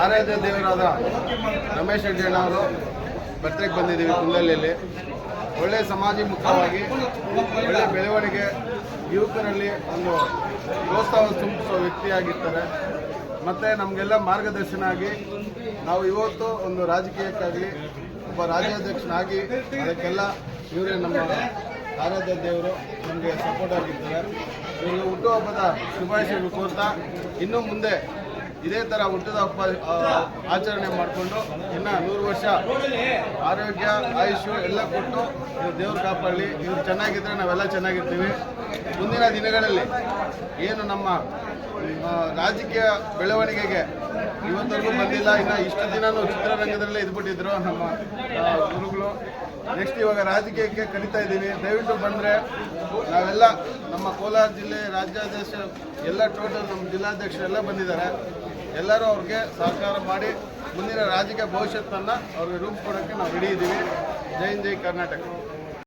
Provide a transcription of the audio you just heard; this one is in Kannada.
ಆರಾಧ್ಯ ದೇವರಾದ ರಮೇಶ್ ರೆಡ್ಡಿ ಅಣ್ಣವರು ಬರ್ತ್ಡೇಗೆ ಬಂದಿದ್ದೀವಿ ಕುಂದಲ್ಲಿಯಲ್ಲಿ ಒಳ್ಳೆ ಸಮಾಜಮುಖವಾಗಿ ಒಳ್ಳೆ ಬೆಳವಣಿಗೆ, ಯುವಕರಲ್ಲಿ ಒಂದು ಪ್ರೋತ್ಸಾಹ ತುಂಬಿಸುವ ವ್ಯಕ್ತಿಯಾಗಿರ್ತಾರೆ. ಮತ್ತು ನಮಗೆಲ್ಲ ಮಾರ್ಗದರ್ಶನ ಆಗಿ ನಾವು ಇವತ್ತು ಒಂದು ರಾಜಕೀಯಕ್ಕಾಗಲಿ, ಒಬ್ಬ ರಾಜ್ಯಾಧ್ಯಕ್ಷನಾಗಿ ಅದಕ್ಕೆಲ್ಲ ಇವರೇ ನಮ್ಮ ಆರಾಧ್ಯ ದೇವರು ನಮಗೆ ಸಪೋರ್ಟ್ ಆಗಿರ್ತಾರೆ. ಇವರು ಹುಟ್ಟುಹಬ್ಬದ ಶುಭಾಶಯ ಕೋರ್ತಾ, ಇನ್ನು ಮುಂದೆ ಇದೇ ಥರ ಹುಟ್ಟಿದ ಹಬ್ಬ ಆಚರಣೆ ಮಾಡಿಕೊಂಡು ಇನ್ನು ನೂರು ವರ್ಷ ಆರೋಗ್ಯ ಆಯುಷು ಎಲ್ಲ ಕೊಟ್ಟು ಇವ್ರು ದೇವ್ರ ಕಾಪಾಡಲಿ. ಇವ್ರು ಚೆನ್ನಾಗಿದ್ರೆ ನಾವೆಲ್ಲ ಚೆನ್ನಾಗಿರ್ತೀವಿ. ಮುಂದಿನ ದಿನಗಳಲ್ಲಿ ಏನು ನಮ್ಮ ರಾಜಕೀಯ ಬೆಳವಣಿಗೆಗೆ ಇವತ್ತರೆಗೂ ಬಂದಿಲ್ಲ. ಇನ್ನು ಇಷ್ಟು ದಿನನೂ ಚಿತ್ರರಂಗದಲ್ಲೇ ಇದ್ಬಿಟ್ಟಿದ್ರು ನಮ್ಮ ನೆಕ್ಸ್ಟ್ ಇವಾಗ ರಾಜಕೀಯಕ್ಕೆ ಕರಿತಾ ಇದ್ದೀವಿ. ದಯವಿಟ್ಟು ಬಂದರೆ ನಾವೆಲ್ಲ ನಮ್ಮ ಕೋಲಾರ ಜಿಲ್ಲೆ ರಾಜ್ಯಾಧ್ಯಕ್ಷ, ಎಲ್ಲ ಟೋಟಲ್ ನಮ್ಮ ಜಿಲ್ಲಾಧ್ಯಕ್ಷರೆಲ್ಲ ಬಂದಿದ್ದಾರೆ. ಎಲ್ಲರೂ ಅವ್ರಿಗೆ ಸಹಕಾರ ಮಾಡಿ ಮುಂದಿನ ರಾಜಕೀಯ ಭವಿಷ್ಯತ್ತನ್ನು ಅವ್ರಿಗೆ ರೂಪಿಸ್ಕೊಡೋಕ್ಕೆ ನಾವು ಹಿಡಿಯಿದ್ದೀವಿ ಜೈ ಹಿಂದ್, ಜೈ ಕರ್ನಾಟಕ.